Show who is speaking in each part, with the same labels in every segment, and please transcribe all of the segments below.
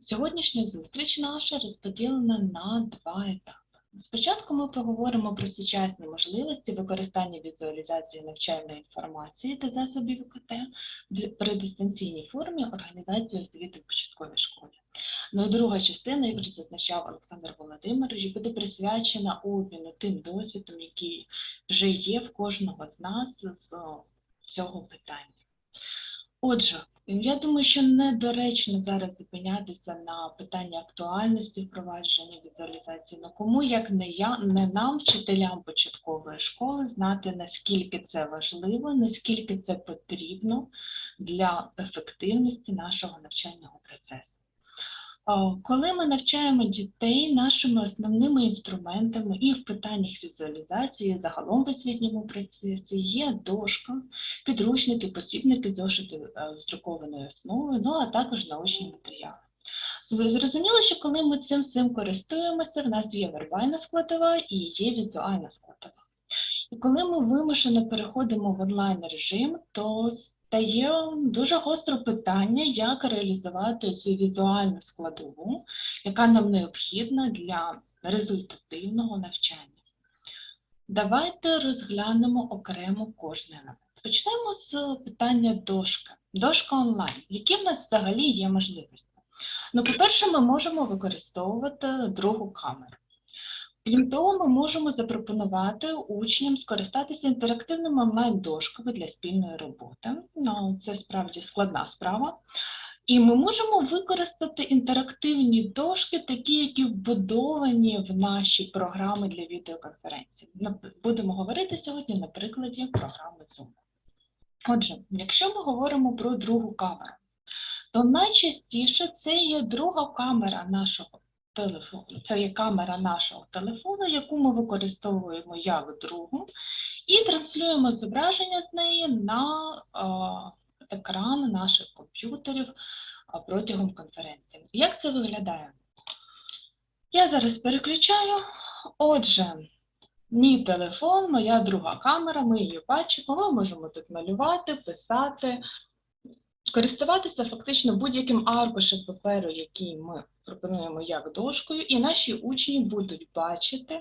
Speaker 1: Сьогоднішня зустріч наша розподілена на два етапи. Спочатку ми поговоримо про сучасні можливості використання візуалізації навчальної інформації та засобів ІКТ при дистанційній формі організації освіти в початковій школі. Ну і друга частина, як вже зазначав Олександр Володимирович, буде присвячена обміну тим досвідом, який вже є в кожного з нас з цього питання. Отже, я думаю, що недоречно зараз зупинятися на питанні актуальності впровадження візуалізації. Ну кому, як не я, не нам, вчителям початкової школи, знати наскільки це важливо, наскільки це потрібно для ефективності нашого навчального процесу. Коли ми навчаємо дітей, нашими основними інструментами і в питаннях візуалізації, загалом в освітньому процесі є дошка, підручники, посібники, зошити е, з друкованою основою, ну а також наочні матеріали. Зрозуміло, що коли ми цим всім користуємося, в нас є вербальна складова і є візуальна складова. І коли ми вимушено переходимо в онлайн режим, то стає дуже гостро питання, як реалізувати цю візуальну складову, яка нам необхідна для результативного навчання. Давайте розглянемо окремо кожне елемент. Почнемо з питання дошки. Дошка онлайн. Які в нас взагалі є можливості? Ну, по-перше, ми можемо використовувати другу камеру. Крім того, ми можемо запропонувати учням скористатися інтерактивними онлайн-дошками для спільної роботи. Ну, це справді складна справа. І ми можемо використати інтерактивні дошки, такі, які вбудовані в наші програми для відеоконференцій. Будемо говорити сьогодні на прикладі програми Zoom. Отже, якщо ми говоримо про другу камеру, то найчастіше це є друга камера нашого телефону. Це є камера нашого телефону, яку ми використовуємо як другу, і транслюємо зображення з неї на екран наших комп'ютерів протягом конференції. Як це виглядає? Я зараз переключаю. Отже, мій телефон, моя друга камера, ми її бачимо, ми можемо тут малювати, писати, користуватися фактично будь-яким аркушем паперу, який ми пропонуємо як дошкою, і наші учні будуть бачити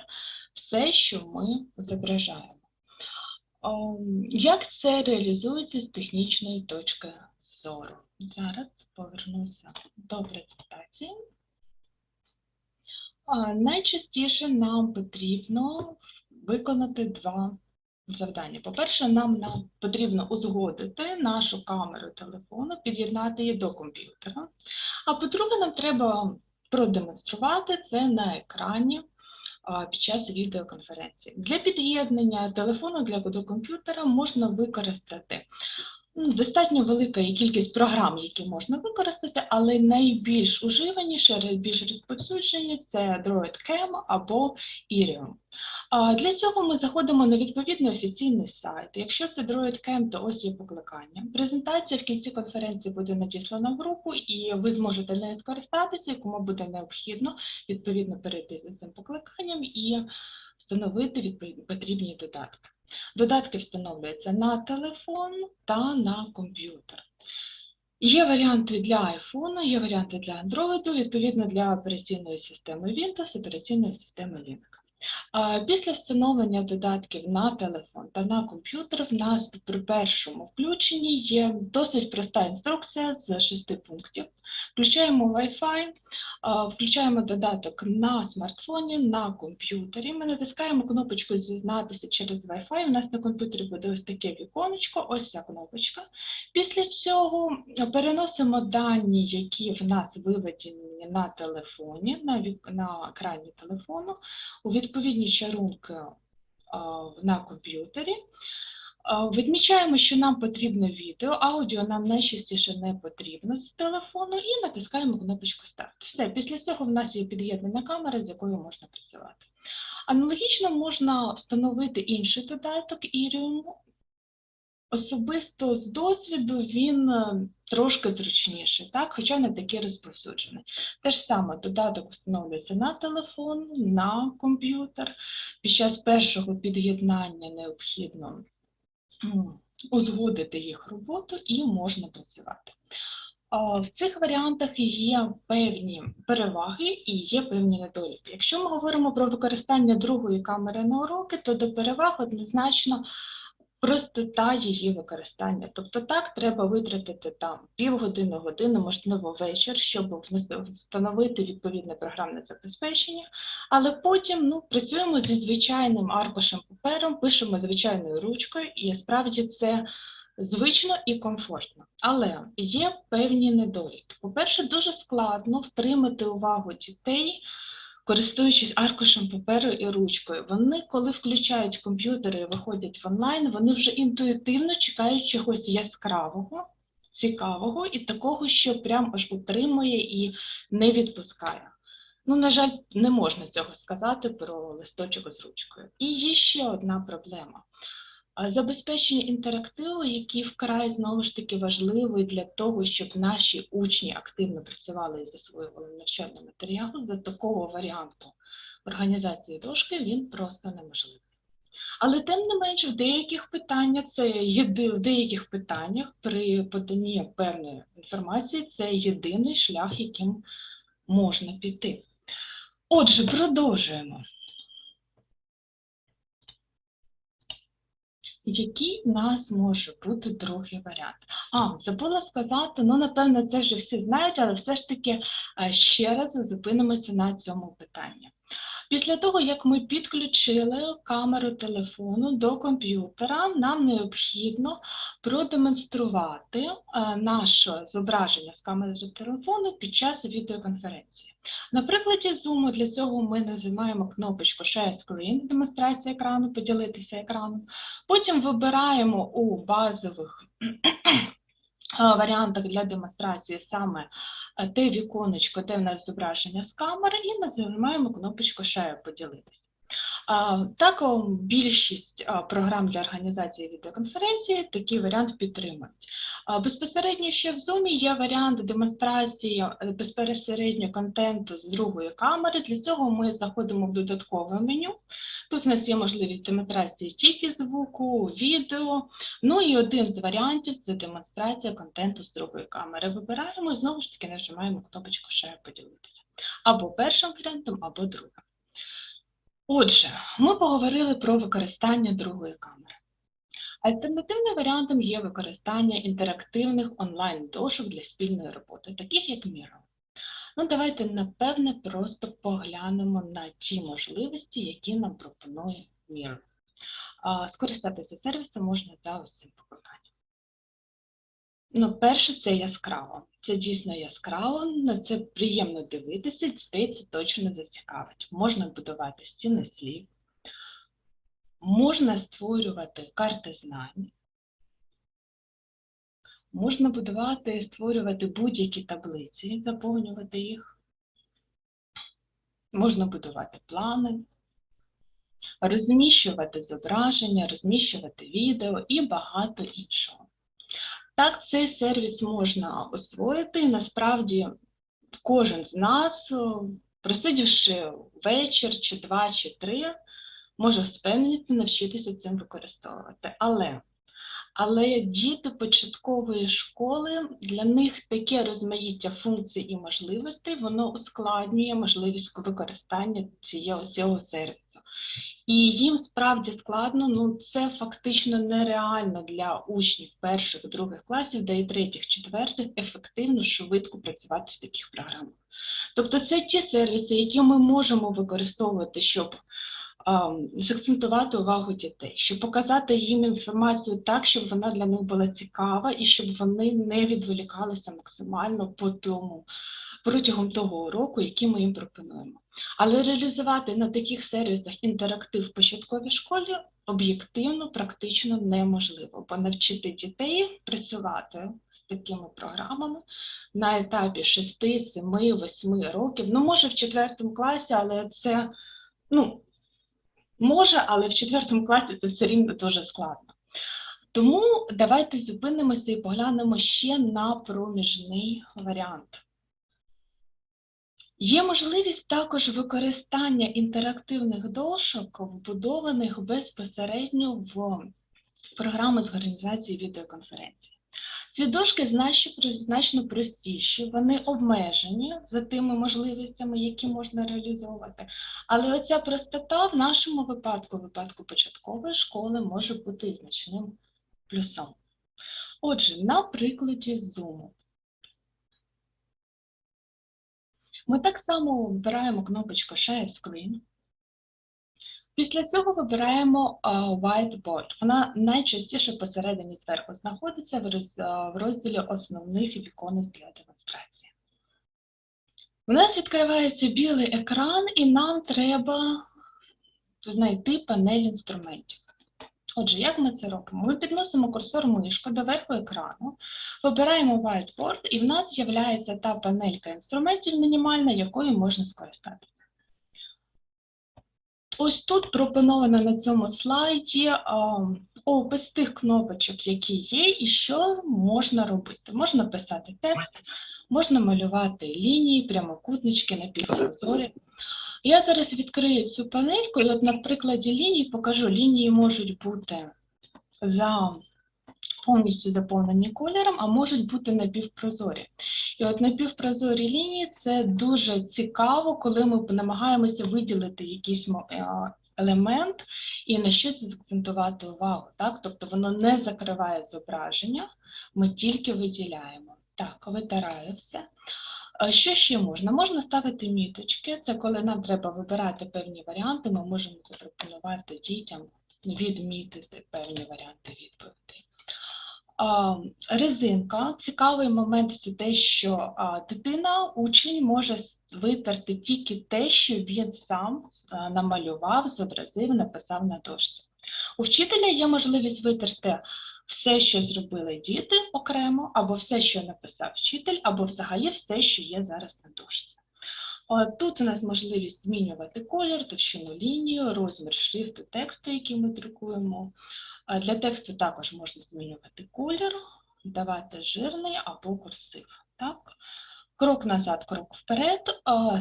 Speaker 1: все, що ми зображаємо. Як це реалізується з технічної точки зору? Зараз повернуся до презентації. Найчастіше нам потрібно виконати два завдання. По-перше, нам, нам потрібно узгодити нашу камеру телефону, під'єднати її до комп'ютера. А по-друге, нам треба продемонструвати це на екрані під час відеоконференції. Для під'єднання телефону для до комп'ютера можна використати ну, достатньо велика є кількість програм, які можна використати, але найбільш уживаніше, найбільш розповсюджені це DroidCam або Irium. Для цього ми заходимо на відповідний офіційний сайт. Якщо це DroidCam, то ось є покликання. Презентація в кінці конференції буде надіслана в групу, і ви зможете нею скористатися, кому буде необхідно відповідно перейти за цим покликанням і встановити потрібні додатки. Додатки встановлюються на телефон та на комп'ютер. Є варіанти для iPhone, є варіанти для Android, відповідно для операційної системи Windows, операційної системи Linux. Після встановлення додатків на телефон та на комп'ютер в нас при першому включенні є досить проста інструкція з шести пунктів. Включаємо Wi-Fi, включаємо додаток на смартфоні, на комп'ютері. Ми натискаємо кнопочку Зізнатися через Wi-Fi. У нас на комп'ютері буде ось таке віконечко, ось ця кнопочка. Після цього переносимо дані, які в нас виведені на телефоні, на, вік- на екрані телефону, у відповідні чарунки на комп'ютері. Відмічаємо, що нам потрібно відео, аудіо нам найчастіше не потрібно з телефону, і натискаємо кнопочку Старт. Все, після цього в нас є під'єднана камера, з якою можна працювати. Аналогічно можна встановити інший додаток Irium. Особисто з досвіду він е, трошки зручніший, так? хоча не такий розповсюджений. Те ж саме додаток встановлюється на телефон, на комп'ютер. Під час першого під'єднання необхідно узгодити їх роботу і можна працювати. В цих варіантах є певні переваги і є певні недоліки. Якщо ми говоримо про використання другої камери на уроки, то до переваг однозначно простота її використання. Тобто так треба витратити там півгодини, години, можливо, вечір, щоб встановити відповідне програмне забезпечення, але потім ну, працюємо зі звичайним аркушем папером, пишемо звичайною ручкою, і справді це звично і комфортно. Але є певні недоліки. По-перше, дуже складно втримати увагу дітей, користуючись аркушем паперу і ручкою. Вони, коли включають комп'ютери і виходять в онлайн, вони вже інтуїтивно чекають чогось яскравого, цікавого і такого, що прям аж утримує і не відпускає. Ну, на жаль, не можна цього сказати про листочок з ручкою. І є ще одна проблема. Забезпечення інтерактиву, який вкрай знову ж таки важливий для того, щоб наші учні активно працювали і засвоювали навчальний матеріал, за такого варіанту організації дошки він просто неможливий. Але тим не менш, в деяких питаннях це єди, в деяких питаннях при поданні певної інформації це єдиний шлях, яким можна піти. Отже, продовжуємо. Який в нас може бути другий варіант? А, забула сказати, ну, напевно, це вже всі знають, але все ж таки е, ще раз зупинимося на цьому питанні. Після того, як ми підключили камеру телефону до комп'ютера, нам необхідно продемонструвати е, наше зображення з камери телефону під час відеоконференції. На прикладі Zoom для цього ми нажимаємо кнопочку Share Screen, демонстрація екрану, поділитися екраном. Потім вибираємо у базових варіантах для демонстрації саме е, те віконечко, де в нас зображення з камери, і називаємо кнопочку Шею поділитися. Так, більшість програм для організації відеоконференції такий варіант підтримують. Безпосередньо ще в Zoom є варіант демонстрації е, безпосередньо контенту з другої камери. Для цього ми заходимо в додаткове меню. Тут у нас є можливість демонстрації тільки звуку, відео. Ну і один з варіантів це демонстрація контенту з другої камери. Вибираємо і знову ж таки нажимаємо кнопочку «Ще поділитися. Або першим варіантом, або другим. Отже, ми поговорили про використання другої камери. Альтернативним варіантом є використання інтерактивних онлайн-дошок для спільної роботи, таких як Miro. Ну, давайте, напевне, просто поглянемо на ті можливості, які нам пропонує Miro. Скористатися сервісом можна за ось цим поканням. Ну, перше, це яскраво. Це дійсно яскраво, на це приємно дивитися, дітей це точно зацікавить. Можна будувати стіни слів, можна створювати карти знань, можна будувати, створювати будь-які таблиці, заповнювати їх, можна будувати плани, розміщувати зображення, розміщувати відео і багато іншого. Так, цей сервіс можна освоїти, і насправді кожен з нас, просидівши вечір, чи два, чи три, може з навчитися цим використовувати. Але, але діти початкової школи, для них таке розмаїття функцій і можливостей, воно ускладнює можливість використання цієї, цього сервісу. І їм справді складно, ну це фактично нереально для учнів перших, других класів, де і третіх, четвертих ефективно, швидко працювати в таких програмах. Тобто це ті сервіси, які ми можемо використовувати, щоб закцентувати увагу дітей, щоб показати їм інформацію так, щоб вона для них була цікава і щоб вони не відволікалися максимально по тому протягом того уроку, який ми їм пропонуємо. Але реалізувати на таких сервісах інтерактив в початковій школі об'єктивно, практично неможливо, бо навчити дітей працювати такими програмами на етапі 6, 7, 8 років. Ну, може, в 4 класі, але це, ну, може, але в 4 класі це все рівно дуже складно. Тому давайте зупинимося і поглянемо ще на проміжний варіант. Є можливість також використання інтерактивних дошок, вбудованих безпосередньо в програми з організації відеоконференції. Ці дошки значно, простіші, вони обмежені за тими можливостями, які можна реалізовувати. Але оця простота в нашому випадку, в випадку початкової школи, може бути значним плюсом. Отже, на прикладі Zoom. Ми так само вибираємо кнопочку Share Screen. Після цього вибираємо Whiteboard. Вона найчастіше посередині зверху знаходиться в розділі основних віконець для демонстрації. У нас відкривається білий екран, і нам треба знайти панель інструментів. Отже, як ми це робимо? Ми підносимо курсор мишки до верху екрану, вибираємо Whiteboard, і в нас з'являється та панелька інструментів мінімальна, якою можна скористатися. Ось тут пропоновано на цьому слайді опис тих кнопочок, які є, і що можна робити. Можна писати текст, можна малювати лінії, прямокутнички, напівпрозорі. Я зараз відкрию цю панельку, і от на прикладі ліній покажу. Лінії можуть бути за повністю заповнені кольором, а можуть бути напівпрозорі. І от напівпрозорі лінії це дуже цікаво, коли ми намагаємося виділити якийсь е, елемент і на щось акцентувати увагу. Так? Тобто воно не закриває зображення, ми тільки виділяємо. Так, витираю все. Що ще можна? Можна ставити міточки. Це коли нам треба вибирати певні варіанти, ми можемо запропонувати дітям відмітити певні варіанти відповідей. Резинка. Цікавий момент це те, що дитина, учень може витерти тільки те, що він сам намалював, зобразив, написав на дошці. У вчителя є можливість витерти все, що зробили діти окремо, або все, що написав вчитель, або взагалі все, що є зараз на дошці. Тут у нас можливість змінювати колір, товщину лінію, розмір шрифту тексту, який ми друкуємо. Для тексту також можна змінювати колір, давати жирний або курсив. Так? Крок назад, крок вперед,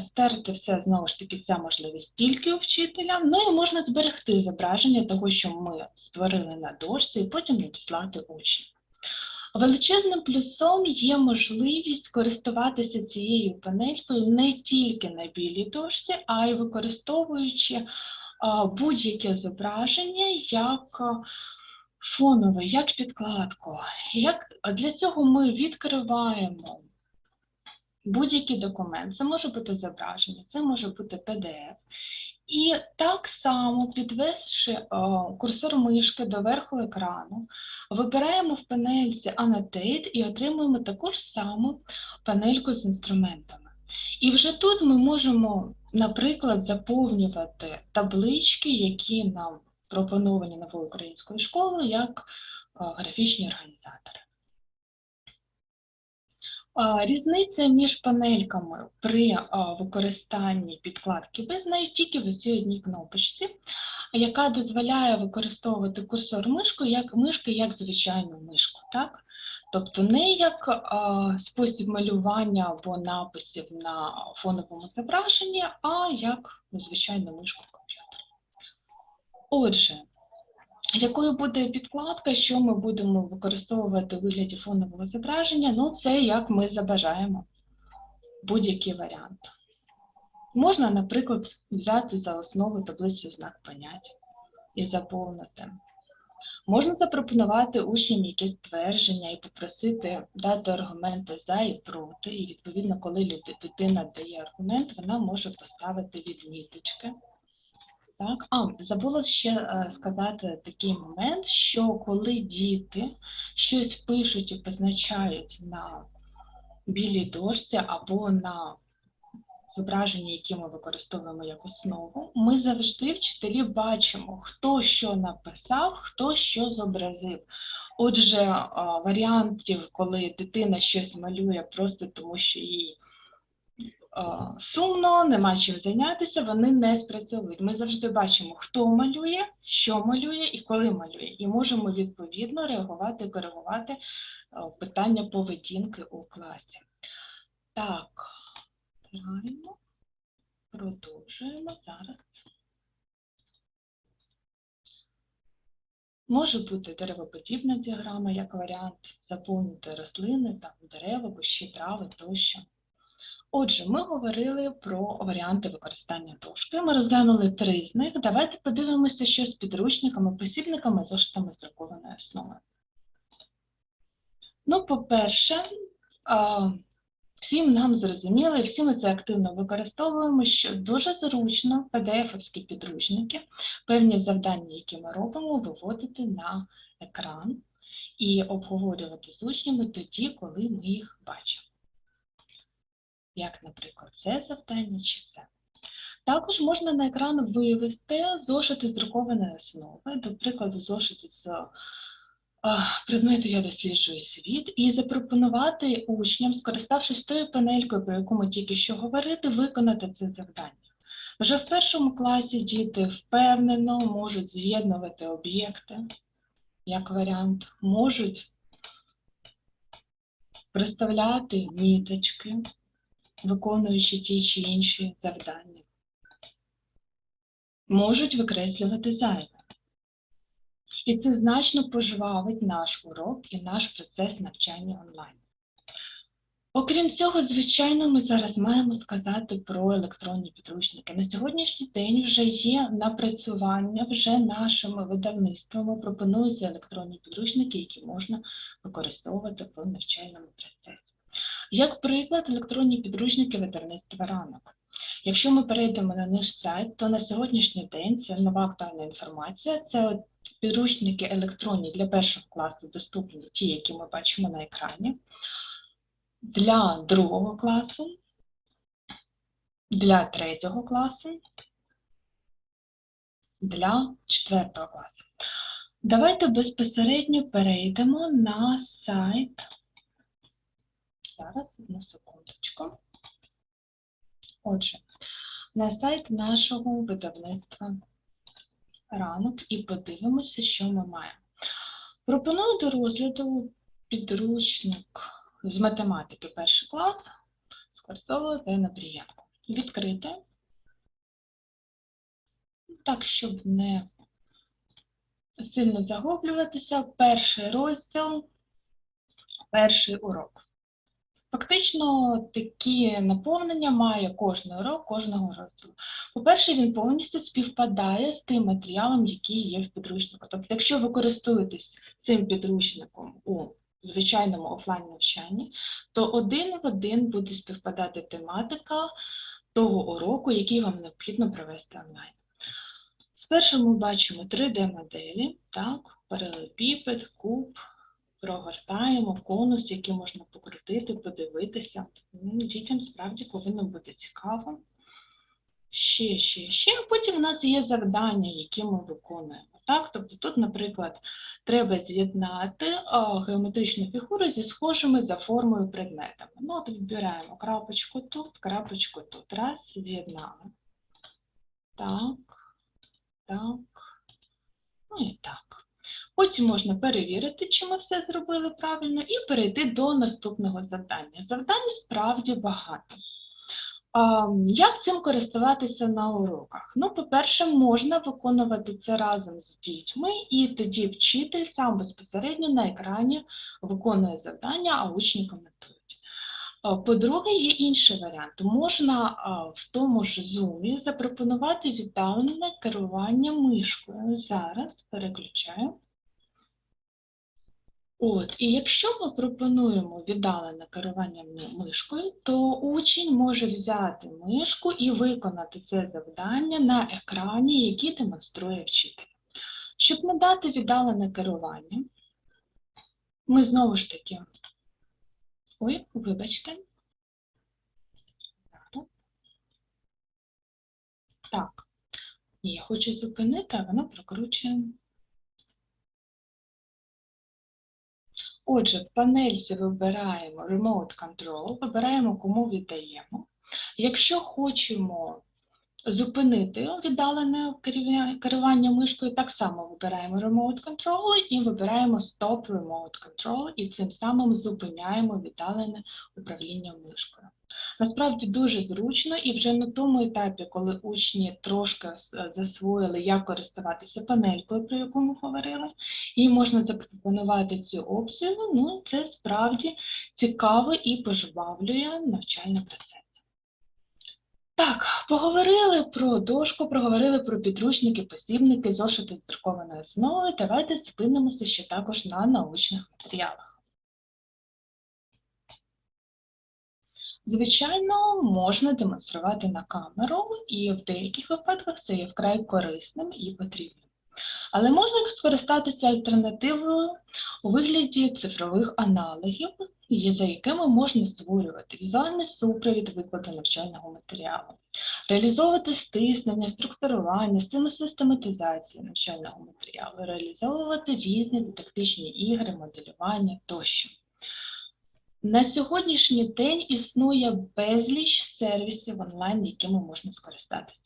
Speaker 1: стерти все знову ж таки ця можливість тільки у вчителя. Ну і можна зберегти зображення того, що ми створили на дошці, і потім надіслати учням. Величезним плюсом є можливість користуватися цією панелькою не тільки на білій дошці, а й використовуючи будь-яке зображення як фонове, як підкладку. Як, для цього ми відкриваємо будь-який документ. Це може бути зображення, це може бути PDF. І так само, підвесши е, курсор мишки до верху екрану, вибираємо в панельці Annotate і отримуємо таку ж саму панельку з інструментами. І вже тут ми можемо, наприклад, заповнювати таблички, які нам пропоновані новою українською школою як е, графічні організатори. Різниця між панельками при використанні підкладки без неї тільки в цій одній кнопочці, яка дозволяє використовувати курсор мишку як мишки як звичайну мишку. Так? Тобто не як а, спосіб малювання або написів на фоновому зображенні, а як звичайну мишку в комп'ютері. Отже, якою буде підкладка, що ми будемо використовувати у вигляді фонового зображення? Ну, це як ми забажаємо будь-який варіант. Можна, наприклад, взяти за основу таблицю знак понять і заповнити. Можна запропонувати учням якесь твердження і попросити дати аргументи за і проти. І відповідно, коли дитина дає аргумент, вона може поставити відміточки. Так, а забула ще е, сказати такий момент, що коли діти щось пишуть і позначають на білій дошці або на зображенні, які ми використовуємо як основу, ми завжди вчителі бачимо, хто що написав, хто що зобразив. Отже, варіантів, коли дитина щось малює просто тому, що їй сумно, нема чим зайнятися, вони не спрацьовують. Ми завжди бачимо, хто малює, що малює і коли малює, і можемо відповідно реагувати, коригувати е, питання поведінки у класі. Так, граємо, продовжуємо зараз. Може бути деревоподібна діаграма як варіант заповнити рослини, там, дерева, кущі, трави тощо. Отже, ми говорили про варіанти використання дошки. Ми розглянули три з них. Давайте подивимося, що з підручниками, посібниками, зошитами з друкованої основи. Ну, по-перше, всім нам зрозуміло, і всі ми це активно використовуємо, що дуже зручно PDF-овські підручники, певні завдання, які ми робимо, виводити на екран і обговорювати з учнями тоді, коли ми їх бачимо. Як, наприклад, це завдання чи це. Також можна на екран вивести зошити з друкованої основи, до прикладу, зошити з предмету я досліджую світ, і запропонувати учням, скориставшись тою панелькою, про яку ми тільки що говорили, виконати це завдання. Вже в першому класі діти впевнено можуть з'єднувати об'єкти, як варіант, можуть представляти міточки, виконуючи ті чи інші завдання. Можуть викреслювати зайве. І це значно пожвавить наш урок і наш процес навчання онлайн. Окрім цього, звичайно, ми зараз маємо сказати про електронні підручники. На сьогоднішній день вже є напрацювання, вже нашими видавництвами пропонуються електронні підручники, які можна використовувати в навчальному процесі. Як приклад, електронні підручники видавництва ранок. Якщо ми перейдемо на наш сайт, то на сьогоднішній день це нова актуальна інформація. Це підручники електронні для першого класу доступні, ті, які ми бачимо на екрані. Для другого класу, для третього класу, для четвертого класу. Давайте безпосередньо перейдемо на сайт. Зараз, одну секундочку. Отже, на сайт нашого видавництва ранок і подивимося, що ми маємо. Пропоную до розгляду підручник з математики перший клас Скворцова та Напрієнко. Відкрити, так, щоб не сильно заглублюватися, перший розділ, перший урок. Фактично, такі наповнення має кожний урок, кожного розділу. По-перше, він повністю співпадає з тим матеріалом, який є в підручнику. Тобто, якщо ви користуєтесь цим підручником у звичайному офлайн навчанні, то один в один буде співпадати тематика того уроку, який вам необхідно провести онлайн. Спершу ми бачимо 3D-моделі, так, паралелепіпед, куб, прогортаємо конус, який можна покрутити, подивитися. Ну, Дітям справді повинно бути цікаво. Ще, ще, ще, а потім у нас є завдання, які ми виконуємо. Так? Тобто тут, наприклад, треба з'єднати геометричну фігуру зі схожими за формою предметами. Ну, от вибираємо крапочку тут, крапочку тут. Раз, з'єднали. Так, так, ну і так. Потім можна перевірити, чи ми все зробили правильно, і перейти до наступного завдання. Завдань справді багато. Як цим користуватися на уроках? Ну, по-перше, можна виконувати це разом з дітьми, і тоді вчитель сам безпосередньо на екрані виконує завдання, а учні коментують. По-друге, є інший варіант. Можна в тому ж Zoom запропонувати віддалене керування мишкою. Зараз переключаю. От, і якщо ми пропонуємо віддалене керування мишкою, то учень може взяти мишку і виконати це завдання на екрані, який демонструє вчитель. Щоб надати віддалене керування, ми знову ж таки. Ой, вибачте. Так. Я хочу зупинити, а воно прокручує. Отже, в панельці вибираємо Remote Control, вибираємо, кому віддаємо. Якщо хочемо зупинити віддалене керування мишкою, так само вибираємо Remote Control і вибираємо Stop Remote Control, і цим самим зупиняємо віддалене управління мишкою. Насправді дуже зручно, і вже на тому етапі, коли учні трошки засвоїли, як користуватися панелькою, про яку ми говорили, і можна запропонувати цю опцію, ну це справді цікаво і пожвавлює навчальний процес. Так, поговорили про дошку, проговорили про підручники, посібники, зошити з друкованої основи. Давайте зупинимося ще також на научних матеріалах. Звичайно, можна демонструвати на камеру, і в деяких випадках це є вкрай корисним і потрібним. Але можна скористатися альтернативою у вигляді цифрових аналогів, за якими можна створювати візуальний супровід викладу навчального матеріалу, реалізовувати стиснення, структурування, систематизацію навчального матеріалу, реалізовувати різні дидактичні ігри, моделювання тощо. На сьогоднішній день існує безліч сервісів онлайн, якими можна скористатися.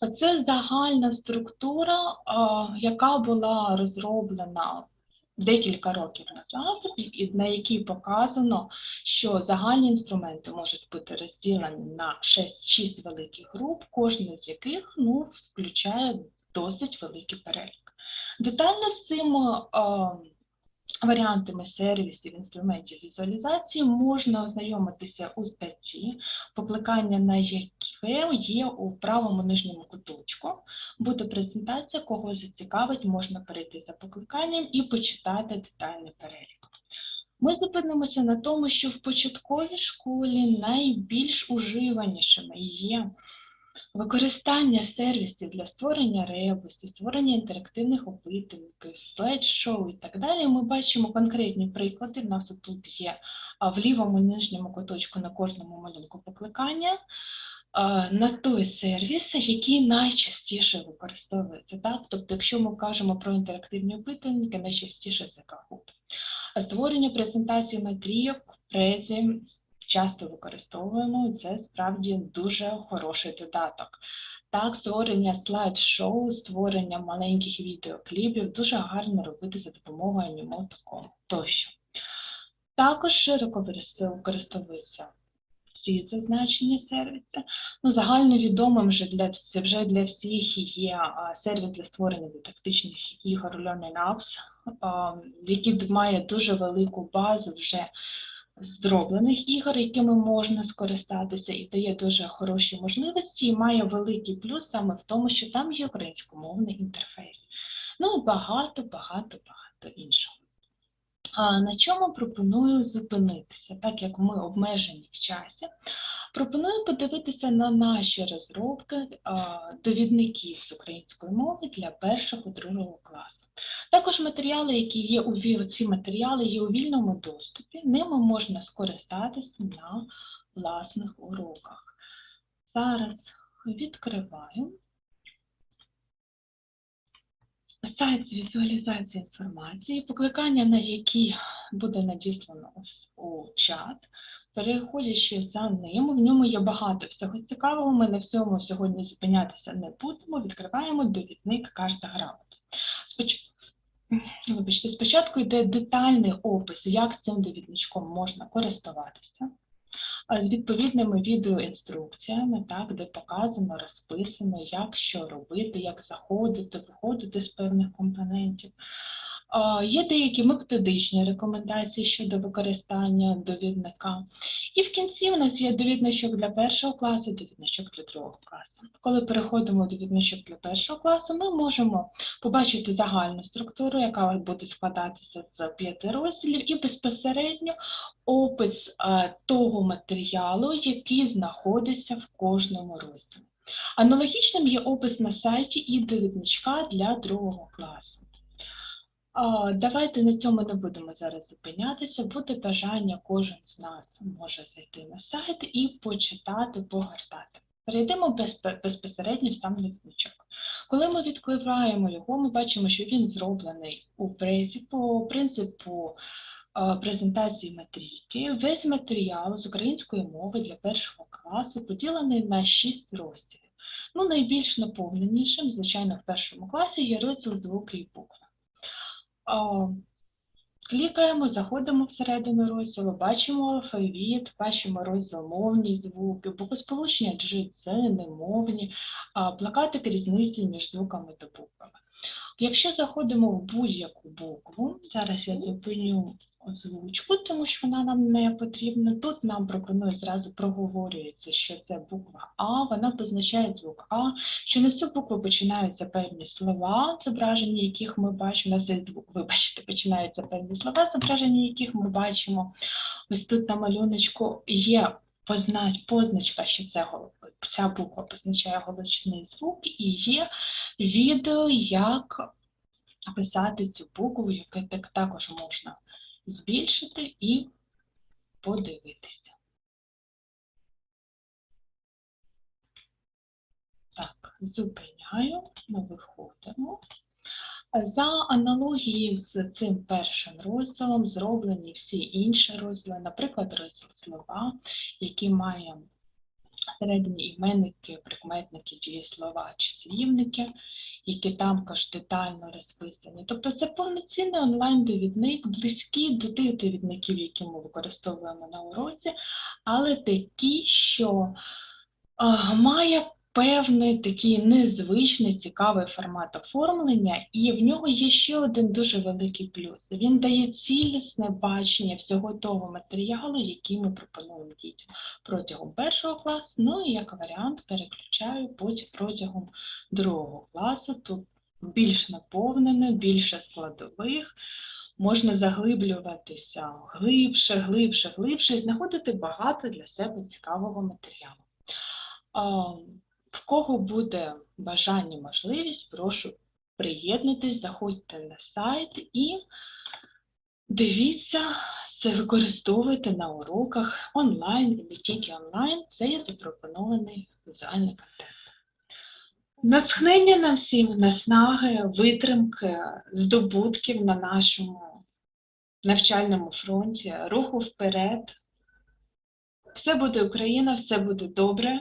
Speaker 1: Оце загальна структура, яка була розроблена декілька років назад, і- на якій показано, що загальні інструменти можуть бути розділені на 6, великих груп, кожна з яких ну, включає досить великий перелік. Детально з цим варіантами сервісів, інструментів візуалізації можна ознайомитися у статті, покликання на яке є у правому нижньому куточку. Буде презентація, кого зацікавить, можна перейти за покликанням і почитати детальний перелік. Ми зупинимося на тому, що в початковій школі найбільш уживанішими є Використання сервісів для створення ребусів, створення інтерактивних опитувальників, слайд-шоу і так далі. Ми бачимо конкретні приклади. У нас тут є в лівому нижньому куточку на кожному малюнку покликання на той сервіс, який найчастіше використовується. Так? Тобто, якщо ми кажемо про інтерактивні опитувальники, найчастіше це Kahoot. Створення презентацій матрійок, презі, часто використовуємо, і це справді дуже хороший додаток. Так, створення слайд-шоу, створення маленьких відеокліпів дуже гарно робити за допомогою анімотоком тощо. Також широко використовуються ці зазначені сервіси. Ну, загальновідомим вже для, вже для всіх є сервіс для створення дидактичних ігор Learning Apps, який має дуже велику базу вже зроблених ігор, якими можна скористатися, і дає дуже хороші можливості, і має великий плюс саме в тому, що там є українськомовний інтерфейс. Ну багато, багато, багато іншого. На чому пропоную зупинитися, так як ми обмежені в часі. Пропоную подивитися на наші розробки довідників з української мови для першого другого класу. Також матеріали, які є у ці матеріали є у вільному доступі, ними можна скористатися на власних уроках. Зараз відкриваю. Сайт з візуалізації інформації, покликання на який буде надіслано у чат. Переходячи за ним, в ньому є багато всього цікавого. Ми на всьому сьогодні зупинятися не будемо. Відкриваємо довідник «Карта грамоти». Споч... Вибачте, спочатку йде детальний опис, як цим довідничком можна користуватися, з відповідними відеоінструкціями, так, де показано, розписано, як що робити, як заходити, виходити з певних компонентів. Є деякі методичні рекомендації щодо використання довідника. І в кінці у нас є довідничок для першого класу, довідничок для другого класу. Коли переходимо в довідничок для першого класу, ми можемо побачити загальну структуру, яка буде складатися з п'яти розділів, і безпосередньо опис е, того матеріалу, який знаходиться в кожному розділі. Аналогічним є опис на сайті і довідничка для другого класу. Давайте на цьому не будемо зараз зупинятися. Буде бажання, кожен з нас може зайти на сайт і почитати, погортати. Перейдемо безпосередньо в сам довідничок. Коли ми відкриваємо його, ми бачимо, що він зроблений у по принципу презентації матрійки. Весь матеріал з української мови для першого класу поділений на шість розділів. Ну, найбільш наповненішим, звичайно, в першому класі є розділ звуки і букви. Клікаємо, заходимо всередину розділу, бачимо алфавіт, бачимо розділ мовні звуки, богосполучення G, це немовні, плакати різниці між звуками та буквами. Якщо заходимо в будь-яку букву, зараз я зупиню озвучку, тому що вона нам не потрібна. Тут нам пропонує зразу проговорюється, що це буква А, вона позначає звук А, що на цю букву починаються певні слова, зображення яких ми бачимо, на цей звук, вибачте, починаються певні слова, зображення яких ми бачимо. Ось тут на малюночку є познач, позначка, що це, ця буква позначає голосний звук, і є відео, як писати цю букву, яке так також можна збільшити і подивитися. Так, зупиняю, ми виходимо. За аналогією з цим першим розділом зроблені всі інші розділи, наприклад, розділ слова, які має всередині іменники, прикметники, дієслова, числівники, які також детально розписані. Тобто це повноцінний онлайн-довідник, близький до тих довідників, які ми використовуємо на уроці, але такі, що а, має певний такий незвичний, цікавий формат оформлення, і в нього є ще один дуже великий плюс. Він дає цілісне бачення всього того матеріалу, який ми пропонуємо дітям протягом першого класу, ну і як варіант переключаю потім протягом другого класу. Тут більш наповнено, більше складових. Можна заглиблюватися глибше, глибше, глибше і знаходити багато для себе цікавого матеріалу. В кого буде бажання, можливість, прошу приєднуйтесь, заходьте на сайт і дивіться, це використовуйте на уроках онлайн і не тільки онлайн, це є запропонований візуальний контент. Натхнення нам всім, наснаги, витримки, здобутків на нашому навчальному фронті, руху вперед. Все буде Україна, все буде добре.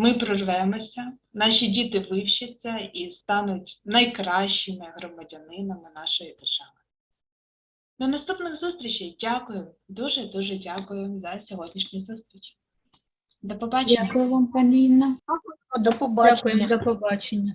Speaker 1: Ми прорвемося, наші діти вивчаться і стануть найкращими громадянинами нашої держави. До наступних зустрічей. Дякую, дуже-дуже дякую за сьогоднішню зустріч. До побачення.
Speaker 2: Дякую вам, пані Інна.
Speaker 3: До побачення.
Speaker 4: Дякую, до побачення.